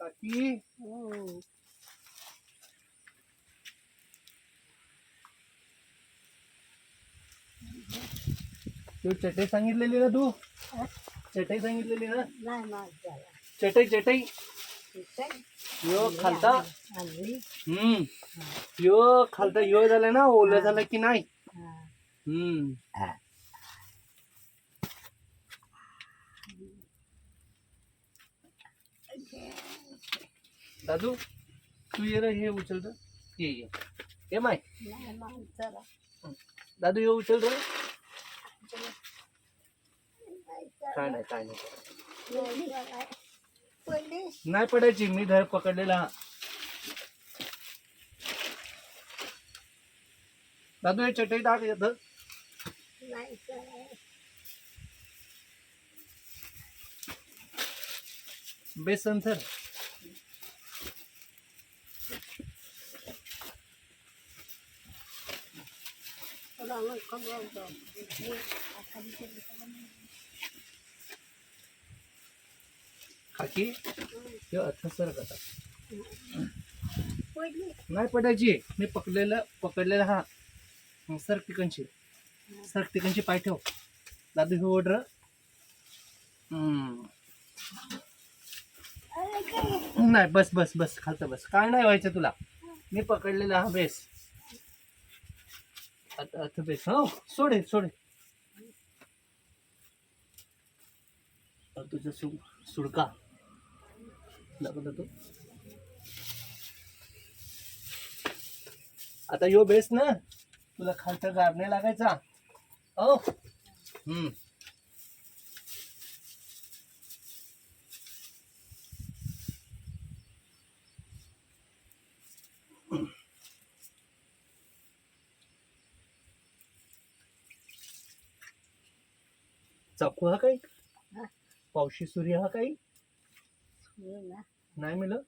काकी? हो तू चटई सांगितलेली ना तू? चटई सांगितलेली ना? चटई चटई. यो खालता. हम्म. यो खालता. यो झालं ना ओलं झालं की नाही? हा. हम्म दादू तू ये रे हे उचल रे. ये ये. ये माय. दादू ये उचल रे. काय नाही काय नाही. नाही पडायची मी धर पकडलेला. हा दादू हे चटई टाक येतं नाही. बेसन सर? खाकी? सर कसा नाही पडायची. मी पकडलेलं पकडलेला हा. सर तिकनची सर तिकडची पाय ठेव. दादू ही ऑर्डर नाही बस बस बस खालचं बस. काय नाही व्हायचं तुला. मी पकडलेला हा बेस. आता आता बेस. हो सोडे सोडे तुझा तुझं सु सुडका. दाखवला तो. आता यो बेस ना तुला खालचा गार नाही लागायचा. हो हम्म. चाकू हा काही. पावशी सूर्य हा काही? नाही मिळत?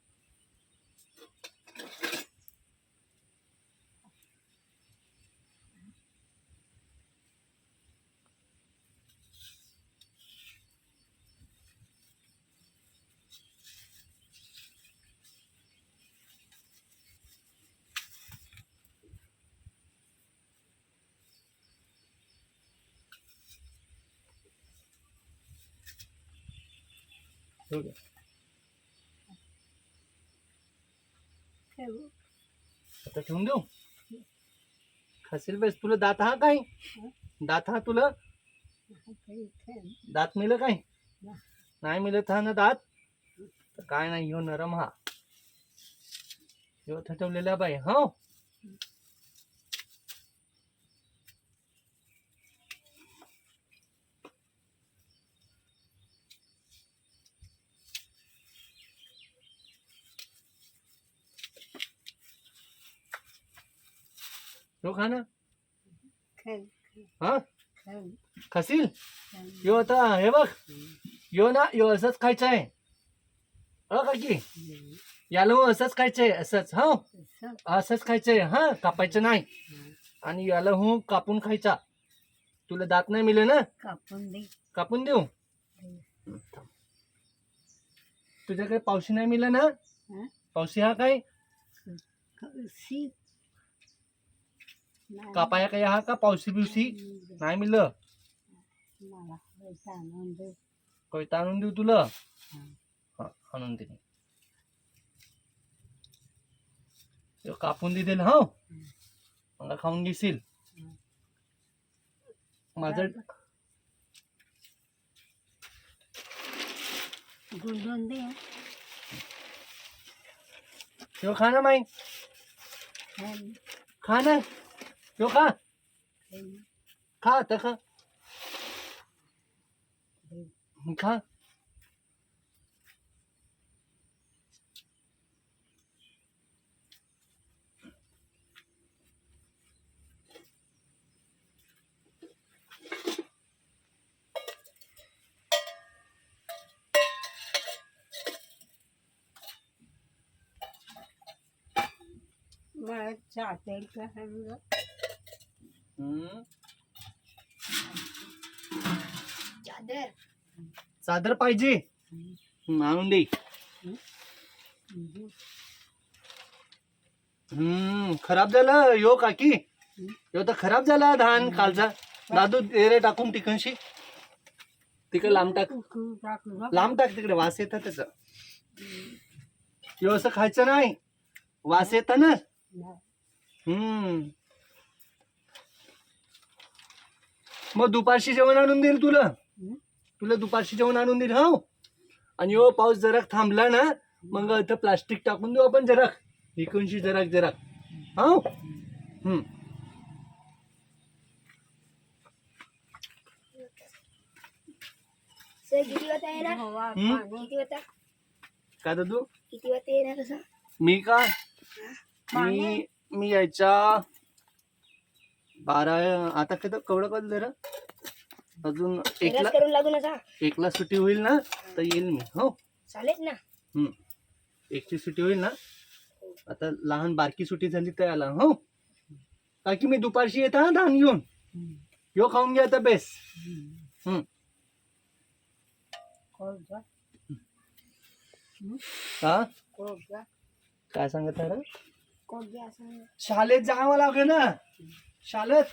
आता ठेवून देऊ? खाशील बेस तुला दात हा काय दात हा तुला? दात मिळलं काय. नाही मिळत हा ना दात? तर काय नाही ह्यो नरम हा. थटवलेला बाई हो? ह्यो खा ना. हा? खेळ यो आता हे बघ. यो ना यो असंच खायचं आहे. अ काकी याला हो असंच खायचंय असंच हा? असं? असंच खायचंय हा? कापायचं नाही. आणि याला हो कापून खायचा. तुला दात नाही मिळे ना? कापून दे. कापून देऊ. तुझ्याकडे पावशी नाही मिळलं ना? हं? पावशी हा काय. कापाया काय हा का पावशी बिवशी? नाही. मिळलं? कविता आणून देऊ तुला? हं. आणून दे. कापून दे दिलं हो मला खाऊन घेशील. माझं खा ना माई. खा ना. ह्यो खा खेळ खा आता खा खा मला चाटेल का समजा हम्म चादर. चादर पाहिजे. आणून दे. हम्म खराब झालं. यो काकी. यो तर खराब झाला धान कालचा दादू दे रे टाकून तिकडशी तिकडे लांब टाक. लांब टाक तिकडे. वास येतात त्याचा. यो असं खायचं नाही. वास येत ना. हम्म. मग दुपारशी जेवण आणून देईल तुला. तुला दुपारशी जेवण आणून देईल हो आणि यो पाऊस जरा थांबला ना मग इथं प्लास्टिक टाकून देऊ आपण जरा इकडूनशी जरा जरा हो काय दादू? किती वाजता येणार कसं मी का? मी मी यायच्या बारा आता किती कवडं कधी जरा अजून एकला करून लागू नका. एकला सुट्टी होईल ना तर येईल मी हो. चालेल ना. हम्म. एकची सुट्टी होईल ना? आता लहान बारकी सुट्टी झाली तर आला हो. का की मी दुपारशी येत हा धान घेऊन. यो खाऊन घ्या आता बेस. हम्म. हा? काय सांगत आहे? शाळेत जावं लागेल ना. शाळेत